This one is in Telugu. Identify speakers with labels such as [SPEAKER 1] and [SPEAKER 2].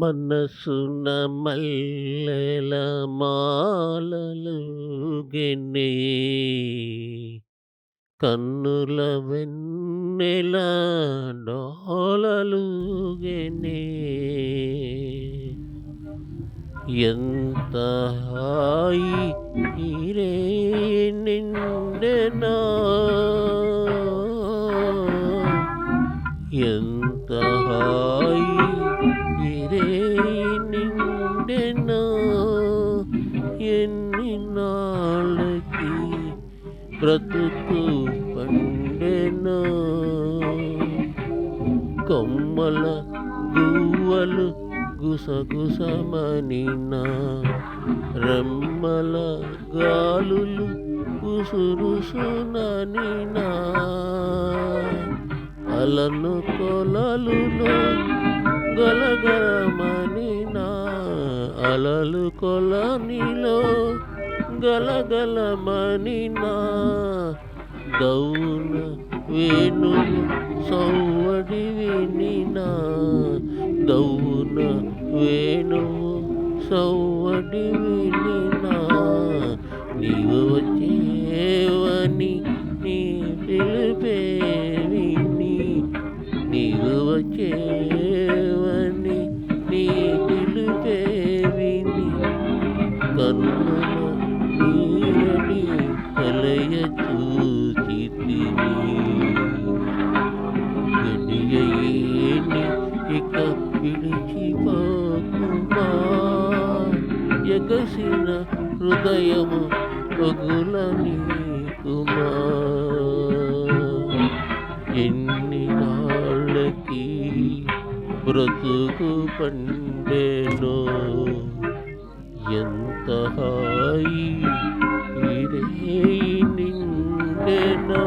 [SPEAKER 1] మనసున మల్లెల మాలలుగెనే కన్నుల వెన్నెల డోలలు డోలలుగెనే ఎంత హాయి రే నిండెనా ఎంత హాయి ఈరే నిండెనా ఎన్ని నాళ్ళకి బ్రతుకు పండెనా? కొమ్మల గువ్వలు గుసగుసమనినా రెమ్మల గాలులు కుసురుసుననినా అలను కొలలులో గలగలమనినా అలలు కొలనిలో గలగలమనినా గౌన వేణు సౌవడి వినినా గౌన వేణు సౌవడి వినినా నీవు వచ్చేవని నీ పిలిపే విని నీవు వచ్చే కన్నుల నీరని కలయ చూచితిని గడియేని ఇక విడిచిపోకుమా ఎగసిన హృదయము పగుల నీకుమా ఎన్ని నాళ్ళకి బ్రతుకు పండేనో ఎంత హాయి ఇరే నిండెనా